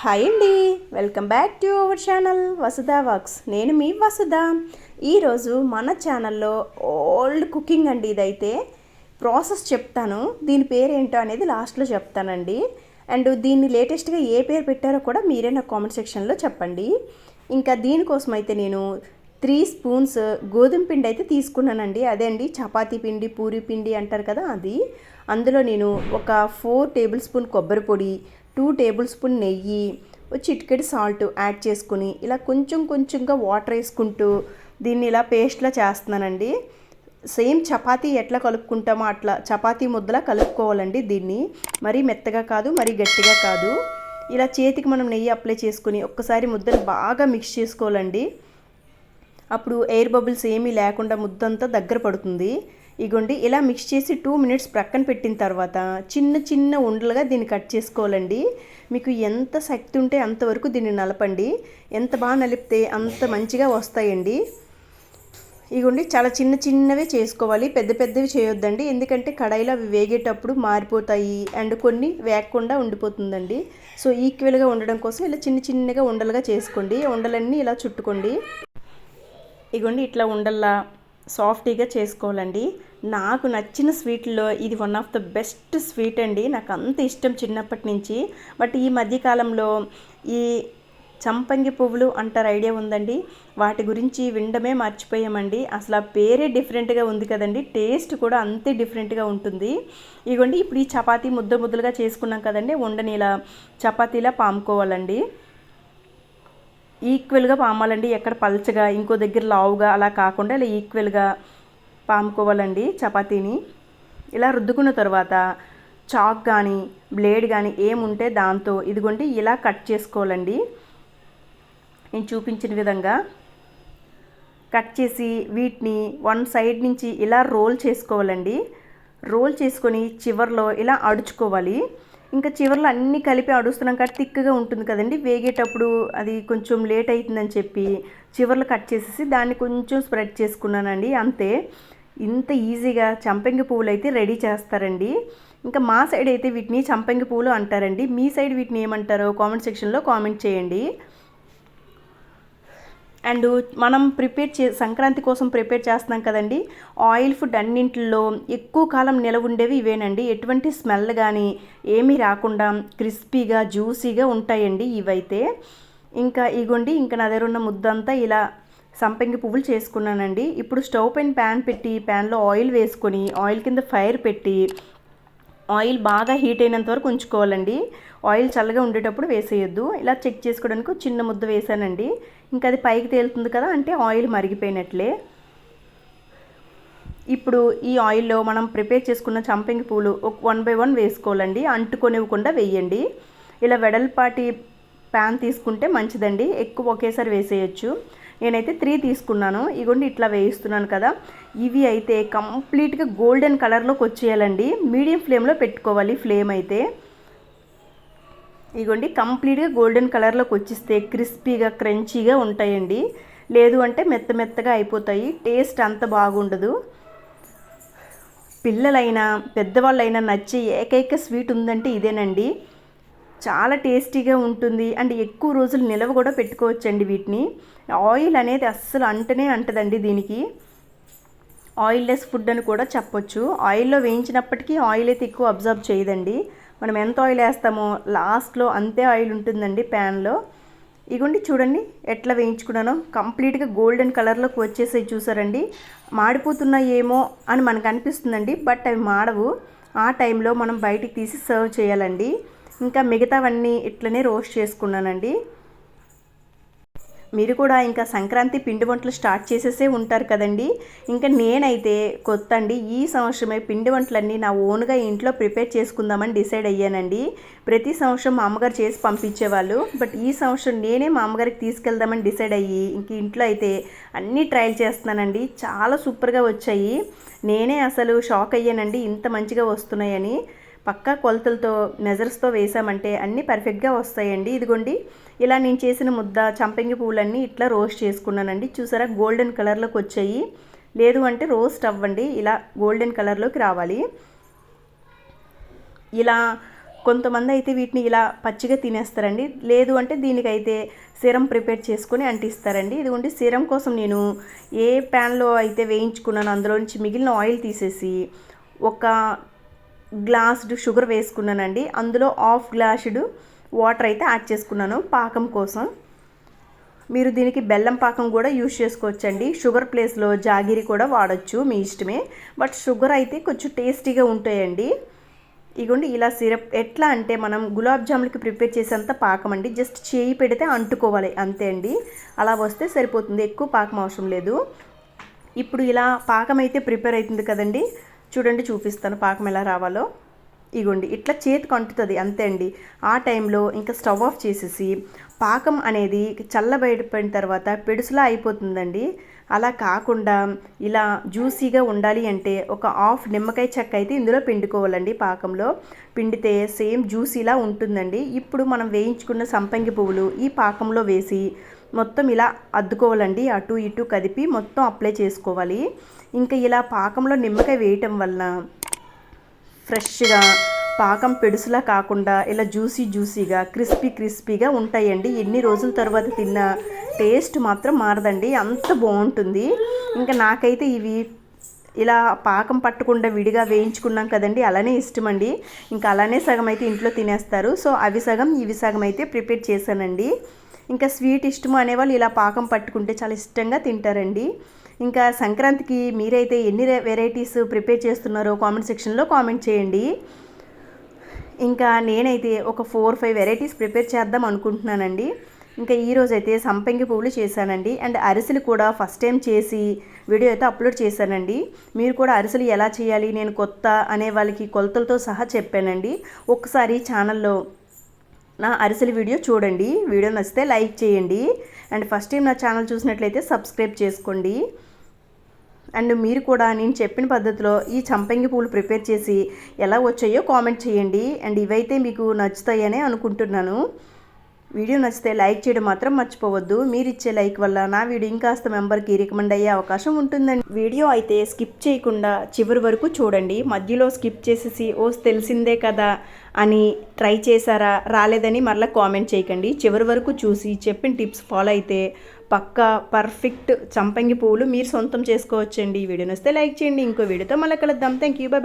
Hi అండి. Welcome back to our channel Vasudha works నేను మీ వసుదా ఈరోజు మన ఛానల్లో ఓల్డ్ కుకింగ్ అండి ఇదైతే. ప్రాసెస్ చెప్తాను. దీని పేరు ఏంటో అనేది లాస్ట్లో చెప్తానండి. అండ్ దీన్ని లేటెస్ట్గా ఏ పేరు పెట్టారో కూడా మీరే నా కామెంట్ సెక్షన్లో చెప్పండి. ఇంకా దీనికోసం అయితే నేను త్రీ స్పూన్స్ గోధుమ పిండి అయితే తీసుకున్నానండి. అదే అండి చపాతీ పిండి పూరి పిండి అంటారు కదా అది. అందులో నేను ఒక ఫోర్ టేబుల్ స్పూన్ కొబ్బరి పొడి టూ టేబుల్ స్పూన్ నెయ్యి ఒక చిటికెడు సాల్ట్ యాడ్ చేసుకుని ఇలా కొంచెం కొంచెంగా వాటర్ వేసుకుంటూ దీన్ని ఇలా పేస్ట్లా చేస్తున్నానండి. సేమ్ చపాతీ ఎట్లా కలుపుకుంటామో అట్లా చపాతీ ముద్దలా కలుపుకోవాలండి దీన్ని. మరీ మెత్తగా కాదు మరీ గట్టిగా కాదు. ఇలా చేతికి మనం నెయ్యి అప్లై చేసుకుని ఒక్కసారి ముద్దను బాగా మిక్స్ చేసుకోవాలండి. అప్పుడు ఎయిర్ బబుల్స్ ఏమీ లేకుండా ముద్దంతా దగ్గర పడుతుంది. ఇగోండి ఇలా మిక్స్ చేసి టూ మినిట్స్ ప్రక్కన పెట్టిన తర్వాత చిన్న చిన్న ఉండలుగా దీన్ని కట్ చేసుకోవాలండి. మీకు ఎంత శక్తి ఉంటే అంతవరకు దీన్ని నలపండి. ఎంత బాగా నలిపితే అంత మంచిగా వస్తాయండి. ఇగోండి చాలా చిన్న చిన్నవే చేసుకోవాలి. పెద్ద పెద్దవి చేయొద్దండి. ఎందుకంటే కడాయిలో అవి వేగేటప్పుడు మారిపోతాయి అండ్ కొన్ని వేగకుండా ఉండిపోతుందండి. సో ఈక్వల్గా ఉండడం కోసం ఇలా చిన్న చిన్నగా ఉండలుగా చేసుకోండి. ఉండలన్నీ ఇలా చుట్టుకోండి. ఇగోండి ఇట్లా ఉండల్లా సాఫ్టీగా చేసుకోవాలండి. నాకు నచ్చిన స్వీట్లో ఇది one of the best sweet అండి. నాకు అంత ఇష్టం చిన్నప్పటి నుంచి. బట్ ఈ మధ్యకాలంలో ఈ చంపంగి పువ్వులు అంటారు ఐడియా ఉందండి. వాటి గురించి వినడమే మర్చిపోయామండి. అసలు ఆ పేరే డిఫరెంట్గా ఉంది కదండి. టేస్ట్ కూడా అంతే డిఫరెంట్గా ఉంటుంది. ఇగోండి ఇప్పుడు ఈ చపాతీ ముద్ద ముద్దలుగా చేసుకున్నాం కదండి. ఉండని ఇలా చపాతీలా పాముకోవాలండి. ఈక్వల్గా పామాలండి. ఎక్కడ పల్చగా ఇంకో దగ్గర లావుగా అలా కాకుండా ఇలా ఈక్వల్గా పాముకోవాలండి చపాతీని. ఇలా రుద్దుకున్న తర్వాత చాక్ కానీ బ్లేడ్ కానీ ఏముంటే దాంతో ఇదిగోండి ఇలా కట్ చేసుకోవాలండి. నేను చూపించిన విధంగా కట్ చేసి వీటిని వన్ సైడ్ నుంచి ఇలా రోల్ చేసుకోవాలండి. రోల్ చేసుకొని చివర్లో ఇలా అడుచుకోవాలి. ఇంకా చివరిలో అన్నీ కలిపి అడుస్తున్నాం కాబట్టి తిక్కగా ఉంటుంది కదండి. వేగేటప్పుడు అది కొంచెం లేట్ అవుతుందని చెప్పి చివర్లు కట్ చేసేసి దాన్ని కొంచెం స్ప్రెడ్ చేసుకున్నానండి. అంతే. ఇంత ఈజీగా చంపంగి పువ్వులు అయితే రెడీ చేస్తారండి. ఇంకా మా సైడ్ అయితే వీటిని చంపంగి పువ్వులు అంటారండి. మీ సైడ్ వీటిని ఏమంటారో కామెంట్ సెక్షన్లో కామెంట్ చేయండి. అండ్ మనం ప్రిపేర్ చే సంక్రాంతి కోసం ప్రిపేర్ చేస్తున్నాం కదండి. ఆయిల్ ఫుడ్ అన్నింటిలో ఎక్కువ కాలం నిలవ ఉండేవి ఇవేనండి. ఎటువంటి స్మెల్ కానీ ఏమీ రాకుండా క్రిస్పీగా జ్యూసీగా ఉంటాయండి ఇవైతే. ఇంకా ఇగోండి ఇంకా నా దగ్గర ఉన్న ముద్దంతా ఇలా సంపంగి పువ్వులు చేసుకున్నానండి. ఇప్పుడు స్టవ్ పైన ప్యాన్ పెట్టి ప్యాన్లో ఆయిల్ వేసుకొని ఆయిల్ కింద ఫైర్ పెట్టి ఆయిల్ బాగా హీట్ అయినంత వరకు ఉంచుకోవాలండి. ఆయిల్ చల్లగా ఉండేటప్పుడు వేసేయొద్దు. ఇలా చెక్ చేసుకోవడానికి చిన్న ముద్ద వేసానండి ఇంకా అది పైకి తేలుతుంది కదా అంటే ఆయిల్ మరిగిపోయినట్లే. ఇప్పుడు ఈ ఆయిల్లో మనం ప్రిపేర్ చేసుకున్న చంపంగి పూలు ఒక వన్ బై వన్ వేసుకోవాలండి. అంటుకొనివ్వకుండా వేయండి. ఇలా వెడల్పాటి ప్యాన్ తీసుకుంటే మంచిదండి. ఎక్కువ ఒకేసారి వేసేయచ్చు. నేనైతే త్రీ తీసుకున్నాను. ఇగోండి ఇట్లా వేయిస్తున్నాను కదా. ఇవి అయితే కంప్లీట్గా గోల్డెన్ కలర్లోకి వచ్చేయాలండి. మీడియం ఫ్లేమ్లో పెట్టుకోవాలి ఫ్లేమ్ అయితే. ఇగోండి కంప్లీట్గా గోల్డెన్ కలర్లోకి వచ్చిస్తే క్రిస్పీగా క్రంచీగా ఉంటాయండి. లేదు అంటే మెత్త మెత్తగా అయిపోతాయి. టేస్ట్ అంత బాగుండదు. పిల్లలైనా పెద్దవాళ్ళైనా నచ్చే ఏకైక స్వీట్ ఉందంటే ఇదేనండి. చాలా టేస్టీగా ఉంటుంది. అండ్ ఎక్కువ రోజులు నిలవ కూడా పెట్టుకోవచ్చండి వీటిని. ఆయిల్ అనేది అస్సలు అంటనే అంటదండి దీనికి. ఆయిల్ లెస్ ఫుడ్ అని కూడా చెప్పొచ్చు. ఆయిల్లో వేయించినప్పటికీ ఆయిల్ అయితే ఎక్కువ అబ్జర్వ్ చేయదండి. మనం ఎంత ఆయిల్ వేస్తామో లాస్ట్లో అంతే ఆయిల్ ఉంటుందండి ప్యాన్లో ఇగోండి చూడండి ఎట్లా వేయించుకున్నానో. కంప్లీట్గా గోల్డెన్ కలర్లోకి వచ్చేసి చూసారండి. మాడిపోతున్నాయేమో అని మనకు అనిపిస్తుందండి బట్ అవి మాడవు. ఆ టైంలో మనం బయటికి తీసి సర్వ్ చేయాలండి. ఇంకా మిగతావన్నీ ఇట్లనే రోస్ట్ చేసుకున్నానండి. మీరు కూడా ఇంకా సంక్రాంతి పిండి వంటలు స్టార్ట్ చేసేసే ఉంటారు కదండి. ఇంకా నేనైతే కొత్త అండి ఈ సంవత్సరమే పిండి వంటలన్నీ నా ఓన్గా ఇంట్లో ప్రిపేర్ చేసుకుందామని డిసైడ్ అయ్యానండి. ప్రతి సంవత్సరం మా అమ్మగారు చేసి పంపించేవాళ్ళు. బట్ ఈ సంవత్సరం నేనే మా అమ్మగారికి తీసుకెళ్దామని డిసైడ్ అయ్యి ఇంక ఇంట్లో అయితే అన్నీ ట్రయల్ చేస్తున్నానండి. చాలా సూపర్గా వచ్చాయి. నేనే అసలు షాక్ అయ్యానండి. ఇంత మంచిగా వస్తున్నాయని. పక్కా కొలతలతో మెజర్స్తో వేసామంటే అన్నీ పర్ఫెక్ట్గా వస్తాయండి. ఇదిగోండి ఇలా నేను చేసిన ముద్ద చంపంగి పువ్వులన్నీ ఇట్లా రోస్ట్ చేసుకున్నానండి. చూసారా గోల్డెన్ కలర్లోకి వచ్చాయి. లేదు అంటే రోస్ట్ అవ్వండి ఇలా గోల్డెన్ కలర్లోకి రావాలి. ఇలా కొంతమంది అయితే వీటిని ఇలా పచ్చిగా తినేస్తారండి. లేదు అంటే దీనికైతే సిరం ప్రిపేర్ చేసుకొని అంటిస్తారండి. ఇదిగోండి సిరం కోసం నేను ఏ ప్యాన్లో అయితే వేయించుకున్నాను అందులో నుంచి మిగిలిన ఆయిల్ తీసేసి ఒక గ్లాస్డ్ షుగర్ వేసుకున్నానండి. అందులో హాఫ్ గ్లాసుడు వాటర్ అయితే యాడ్ చేసుకున్నాను పాకం కోసం. మీరు దీనికి బెల్లం పాకం కూడా యూజ్ చేసుకోవచ్చండి. షుగర్ ప్లేస్లో జాగిరి కూడా వాడచ్చు మీ ఇష్టమే. బట్ షుగర్ అయితే కొంచెం టేస్టీగా ఉంటాయండి. ఇగోండి ఇలా సిరప్ ఎట్లా అంటే మనం గులాబ్ జాములకి ప్రిపేర్ చేసేంత పాకం అండి. జస్ట్ చేయి పెడితే అంటుకోవాలి అంతే అండి. అలా వస్తే సరిపోతుంది. ఎక్కువ పాకం అవసరం లేదు. ఇప్పుడు ఇలా పాకం అయితే ప్రిపేర్ అవుతుంది కదండి. చూడండి చూపిస్తాను. పాకం ఎలా రావాలో. ఇగోండి ఇట్లా చేతికి అంటుతుంది అంతే అండి. ఆ టైంలో ఇంకా స్టవ్ ఆఫ్ చేసేసి పాకం అనేది చల్లబడిపోయిన తర్వాత పెడుసులా అయిపోతుందండి. అలా కాకుండా ఇలా జ్యూసీగా ఉండాలి అంటే ఒక హాఫ్ నిమ్మకాయ చెక్క అయితే ఇందులో పిండుకోవాలండి పాకంలో. పిండితే సేమ్ జ్యూసీలా ఉంటుందండి. ఇప్పుడు మనం వేయించుకున్న సంపంగి పువ్వులు ఈ పాకంలో వేసి మొత్తం ఇలా అద్దుకోవాలండి. అటు ఇటు కదిపి మొత్తం అప్లై చేసుకోవాలి. ఇంకా ఇలా పాకంలో నిమ్మకాయ వేయటం వలన ఫ్రెష్గా పాకం పెడుసులా కాకుండా ఇలా జ్యూసీ జ్యూసీగా క్రిస్పీ క్రిస్పీగా ఉంటాయండి. ఎన్ని రోజుల తర్వాత తిన్న టేస్ట్ మాత్రం మారదండి. అంత బాగుంటుంది. ఇంకా నాకైతే ఇవి ఇలా పాకం పట్టకుండా విడిగా వేయించుకున్నాం కదండి. అలానే ఇష్టం అండి ఇంకా అలానే సగం అయితే ఇంట్లో తినేస్తారు. సో అవి సగం ఇవి సగం అయితే ప్రిపేర్ చేశానండి. ఇంకా స్వీట్ ఇష్టము అనేవాళ్ళు ఇలా పాకం పట్టుకుంటే చాలా ఇష్టంగా తింటారండి. ఇంకా సంక్రాంతికి మీరైతే ఎన్ని వెరైటీస్ ప్రిపేర్ చేస్తున్నారో కామెంట్ సెక్షన్లో కామెంట్ చేయండి. ఇంకా నేనైతే ఒక ఫోర్ ఫైవ్ వెరైటీస్ ప్రిపేర్ చేద్దాం అనుకుంటున్నానండి. ఇంకా ఈరోజు అయితే సంపంగి పువ్వులు చేశానండి. అండ్ అరిసెలు కూడా ఫస్ట్ టైం చేసి వీడియో అయితే అప్లోడ్ చేశానండి. మీరు కూడా అరిసెలు ఎలా చేయాలి నేను కొత్త అనే వాళ్ళకి కొలతలతో సహా చెప్పానండి. ఒకసారి ఛానల్లో నా అరిసెల వీడియో చూడండి. వీడియో నచ్చితే లైక్ చేయండి. అండ్ ఫస్ట్ టైం నా ఛానల్ చూసినట్లయితే సబ్స్క్రైబ్ చేసుకోండి. అండ్ మీరు కూడా నేను చెప్పిన పద్ధతిలో ఈ చంపంగి పూలు ప్రిపేర్ చేసి ఎలా వచ్చాయో కామెంట్ చేయండి. అండ్ ఇవైతే మీకు నచ్చుతాయనే అనుకుంటున్నాను. వీడియో నచ్చితే లైక్ చేయడం మాత్రం మర్చిపోవద్దు. మీరు ఇచ్చే లైక్ వల్ల నా వీడియో ఇంకాస్త మెంబర్కి రికమెండ్ అయ్యే అవకాశం ఉంటుందండి. వీడియో అయితే స్కిప్ చేయకుండా చివరి వరకు చూడండి. మధ్యలో స్కిప్ చేసేసి ఓ తెలిసిందే కదా అని ట్రై చేశారా రాలేదని మరలా కామెంట్ చేయకండి. చివరి వరకు చూసి చెప్పిన టిప్స్ ఫాలో అయితే పక్కా పర్ఫెక్ట్ చంపంగి పువ్వులు మీరు సొంతం చేసుకోవచ్చండి. ఈ వీడియో నస్తే లైక్ చేయండి. ఇంకో వీడియోతో మళ్ళీ కలుద్దాం. Thank you by